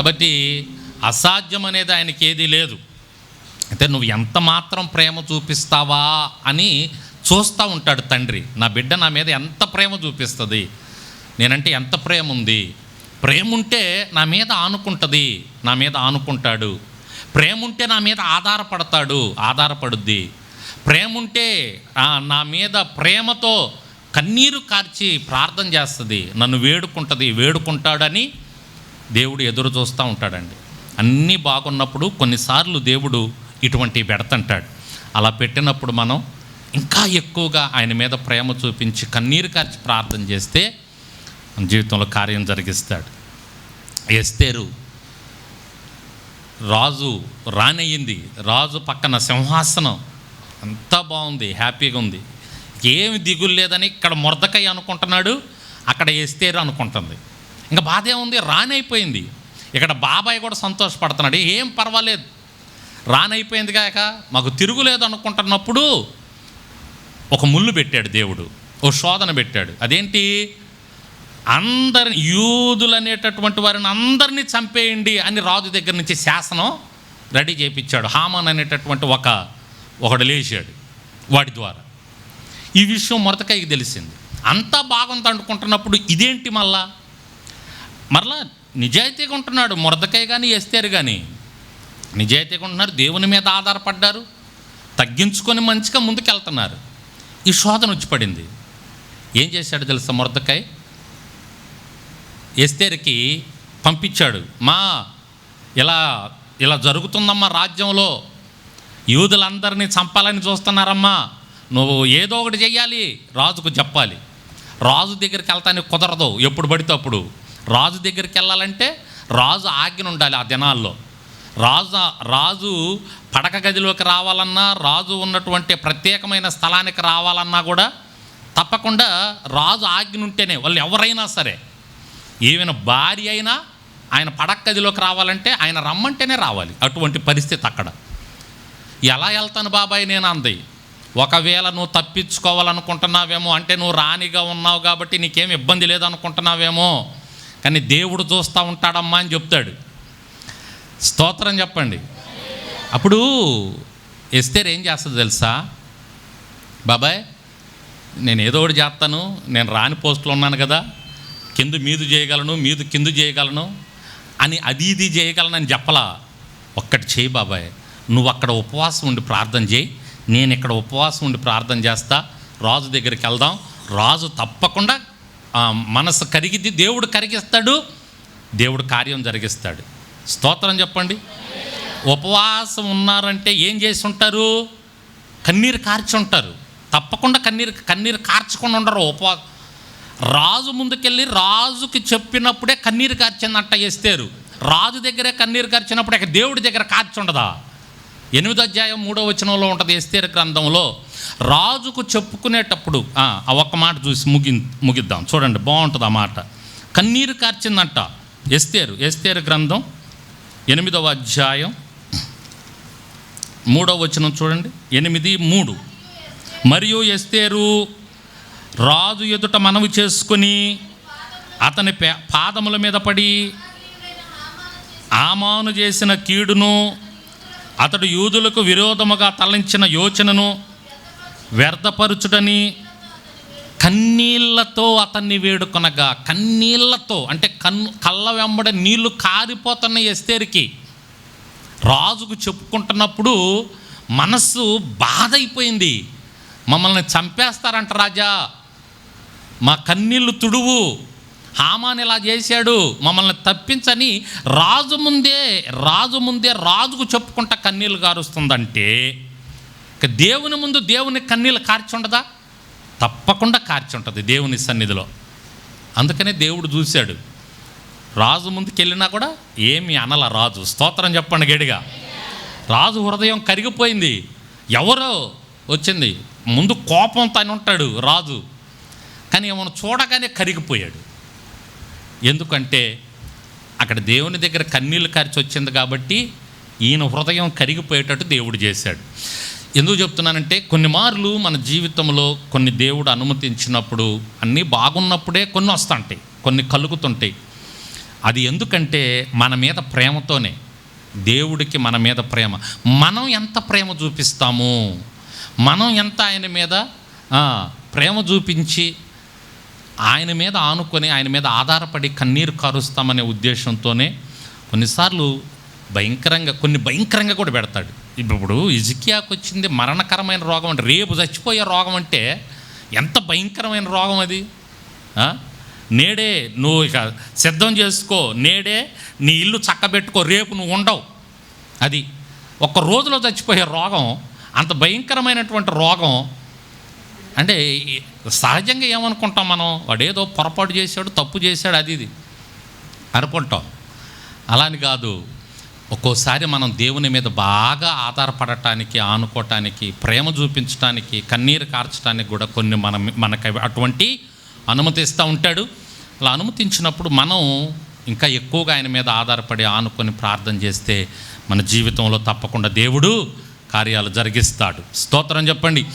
కాబట్టి అసాధ్యం అనేది ఆయనకి ఏదీ లేదు. అయితే నువ్వు ఎంత మాత్రం ప్రేమ చూపిస్తావా అని చూస్తూ ఉంటాడు తండ్రి. నా బిడ్డ నా మీద ఎంత ప్రేమ చూపిస్తుంది? నేనంటే ఎంత ప్రేమ ఉంది ప్రేమ ఉంటే నా మీద ఆనుకుంటుంది. నా మీద ఆనుకుంటాడు. ప్రేమ ఉంటే నా మీద ఆధారపడతాడు. ఆధారపడుద్ది. ప్రేమ ఉంటే నా మీద ప్రేమతో కన్నీరు కార్చి ప్రార్థన చేస్తుంది. నన్ను వేడుకుంటుంది. వేడుకుంటాడని దేవుడు ఎదురు చూస్తూ ఉంటాడండి. అన్నీ బాగున్నప్పుడు కొన్నిసార్లు దేవుడు ఇటువంటి పెడతంటాడు. అలా పెట్టినప్పుడు మనం ఇంకా ఎక్కువగా ఆయన మీద ప్రేమ చూపించి కన్నీరు కార్చి ప్రార్థన చేస్తే మన జీవితంలో కార్యం జరిగిస్తాడు. ఎస్తేరు రాజు రానయ్యింది. రాజు పక్కన సింహాసనం అంతా బాగుంది హ్యాపీగా ఉంది. ఏమి దిగులు లేదని ఇక్కడ మొరదకై అనుకుంటున్నాడు అక్కడ ఎస్తేరు అనుకుంటుంది. ఇంకా బాధ ఏముంది? రానైపోయింది. ఇక్కడ బాబాయ్ కూడా సంతోషపడుతున్నాడు. ఏం పర్వాలేదు. రానైపోయింది కాక మాకు తిరుగులేదు అనుకుంటున్నప్పుడు ఒక ముళ్ళు పెట్టాడు దేవుడు. ఓ శోధన పెట్టాడు. అదేంటి? అందరిని యూదులు అనేటటువంటి వారిని అందరినీ చంపేయండి అని రాజు దగ్గర నుంచి శాసనం రెడీ చేయించాడు హామాన్ అనేటటువంటి ఒక ఒకడు లేచాడు వాడి ద్వారా. ఈ విషయం మొరతకాయకి తెలిసింది. అంతా బాగుంది అనుకుంటున్నప్పుడు ఇదేంటి మళ్ళా? మరలా నిజాయితీగా ఉంటున్నాడు మురదకాయ కానీ ఎస్తేరు కానీ నిజాయితీగా ఉంటున్నారు దేవుని మీద ఆధారపడ్డారు తగ్గించుకొని మంచిగా ముందుకెళ్తున్నారు. ఈ శోధన వచ్చి పడింది ఏం చేశాడు తెలుసా మురదకాయ్? ఎస్తేరికి పంపించాడు మా ఇలా ఇలా జరుగుతుందమ్మా రాజ్యంలో. యూదులందరినీ చంపాలని చూస్తున్నారమ్మా. నువ్వు ఏదో ఒకటి చెయ్యాలి రాజుకు చెప్పాలి. రాజు దగ్గరికి వెళ్తానికి కుదరదు ఎప్పుడు పడితే అప్పుడు. రాజు దగ్గరికి వెళ్ళాలంటే రాజు ఆజ్ఞ ఉండాలి ఆ దినాల్లో. రాజు రాజు పడక గదిలోకి రావాలన్నా రాజు ఉన్నటువంటి ప్రత్యేకమైన స్థలానికి రావాలన్నా కూడా తప్పకుండా రాజు ఆజ్ఞ ఉంటేనే వాళ్ళు ఎవరైనా సరే ఏమైనా భార్య అయినా ఆయన పడక గదిలోకి రావాలంటే ఆయన రమ్మంటేనే రావాలి. అటువంటి పరిస్థితి అక్కడ. ఎలా వెళ్తాను బాబాయ్ నేను అంది. ఒకవేళ నువ్వు తప్పించుకోవాలనుకుంటున్నావేమో అంటే నువ్వు రాణిగా ఉన్నావు కాబట్టి నీకేం ఇబ్బంది లేదనుకుంటున్నావేమో కానీ దేవుడు చూస్తూ ఉంటాడమ్మా అని చెప్తాడు. స్తోత్రం చెప్పండి. అప్పుడు ఎస్తేర్ ఏం చేస్తుంది తెలుసా? బాబాయ్ నేను ఏదో ఒకటి చేస్తాను నేను రాని పోస్టులో ఉన్నాను కదా కింద మీదు చేయగలను మీదు కింద చేయగలను అని అది ఇది చేయగలనని చెప్పలా? ఒక్కటి చేయి బాబాయ్ నువ్వు అక్కడ ఉపవాసం ఉండి ప్రార్థన చేయి నేను ఇక్కడ ఉపవాసం ఉండి ప్రార్థన చేస్తా రాజు దగ్గరికి వెళ్దాం రాజు తప్పకుండా మనసు కరిగిద్ది దేవుడు కరిగిస్తాడు దేవుడు కార్యం జరిగిస్తాడు. స్తోత్రం చెప్పండి. ఉపవాసం ఉన్నారంటే ఏం చేసి ఉంటారు? కన్నీరు కార్చి ఉంటారు. తప్పకుండా కన్నీరు కన్నీరు కార్చకుండా ఉండరు. ఉపవా రాజు ముందుకెళ్ళి రాజుకి చెప్పినప్పుడే కన్నీరు కార్చిందంట ఎస్తేరు. రాజు దగ్గరే కన్నీరు కార్చినప్పుడు ఇక దేవుడి దగ్గర కార్చి ఉండదా? ఎనిమిదో అధ్యాయం మూడో వచనంలో ఉంటుంది ఎస్తీర గ్రంథంలో రాజుకు చెప్పుకునేటప్పుడు ఆ ఒక్క మాట చూసి ముగి ముగిద్దాం. చూడండి బాగుంటుంది ఆ మాట. కన్నీరు కార్చిందంట ఎస్తేరు ఎస్తేరు గ్రంథం ఎనిమిదవ అధ్యాయం మూడవ వచనం చూడండి. ఎనిమిది మూడు. మరియు ఎస్తేరు రాజు ఎదుట మనవి చేసుకొని అతని పే పాదముల మీద పడి ఆమాను చేసిన కీడును అతడు యూదులకు విరోధముగా తలంచిన యోచనను వ్యర్థపరుచుడని కన్నీళ్ళతో అతన్ని వేడుకొనగా కన్నీళ్ళతో అంటే కన్ను కళ్ళ వెంబడ నీళ్ళు కారిపోతున్న ఎస్తేరికి రాజుకు చెప్పుకుంటున్నప్పుడు మనస్సు బాధ అయిపోయింది మమ్మల్ని చంపేస్తారంట రాజా. మా కన్నీళ్ళు తుడువు. హామాన్ ఇలా చేశాడు మమ్మల్ని తప్పించని రాజు ముందే రాజు ముందే రాజుకు చెప్పుకుంటా కన్నీళ్ళు కారుస్తుందంటే ఇక దేవుని ముందు దేవుని కన్నీళ్ళు కార్చుండదా తప్పకుండా కార్చుంటుంది దేవుని సన్నిధిలో. అందుకనే దేవుడు చూశాడు రాజు ముందుకెళ్ళినా కూడా ఏమి అనల రాజు. స్తోత్రం చెప్పండి గడిగా రాజు హృదయం కరిగిపోయింది. ఎవరో వచ్చింది. ముందు కోపం తను ఉంటాడు రాజు. కానీ ఏమైనా చూడగానే కరిగిపోయాడు. ఎందుకంటే అక్కడ దేవుని దగ్గర కన్నీళ్ళు కార్చి వచ్చింది కాబట్టి ఈయన హృదయం కరిగిపోయేటట్టు దేవుడు చేశాడు. ఎందుకు చెప్తున్నానంటే కొన్ని మార్లు మన జీవితంలో కొన్ని దేవుడు అనుమతించినప్పుడు అన్నీ బాగున్నప్పుడే కొన్ని వస్తుంటాయి కొన్ని కలుగుతుంటాయి. అది ఎందుకంటే మన మీద ప్రేమతోనే దేవుడికి మన మీద ప్రేమ. మనం ఎంత ప్రేమ చూపిస్తాము మనం ఎంత ఆయన మీద ప్రేమ చూపించి ఆయన మీద ఆనుకొని ఆయన మీద ఆధారపడి కన్నీరు కారుస్తామనే ఉద్దేశంతోనే కొన్నిసార్లు భయంకరంగా కొన్ని భయంకరంగా కూడా పెడతాడు. ఇప్పుడు ఇజికియాకు వచ్చింది మరణకరమైన రోగం అంటే రేపు చచ్చిపోయే రోగం అంటే ఎంత భయంకరమైన రోగం అది? నేడే నువ్వు ఇక సిద్ధం చేసుకో నేడే నీ ఇల్లు చక్కబెట్టుకో రేపు నువ్వు ఉండవు. అది ఒక్క రోజులో చచ్చిపోయే రోగం అంత భయంకరమైనటువంటి రోగం అంటే సహజంగా ఏమనుకుంటాం మనం? వాడేదో పొరపాటు చేశాడు తప్పు చేశాడు అది ఇది. అనుకుంటాం. అలా అని కాదు. ఒక్కోసారి మనం దేవుని మీద బాగా ఆధారపడటానికి ఆనుకోవటానికి ప్రేమ చూపించడానికి కన్నీరు కార్చడానికి కూడా కొన్ని మనం మనకు అటువంటి అనుమతిస్తూ ఉంటాడు. అలా అనుమతించినప్పుడు మనం ఇంకా ఎక్కువగా ఆయన మీద ఆధారపడి ఆనుకొని ప్రార్థన చేస్తే మన జీవితంలో తప్పకుండా దేవుడు కార్యాలు జరిగిస్తాడు. స్తోత్రం చెప్పండి.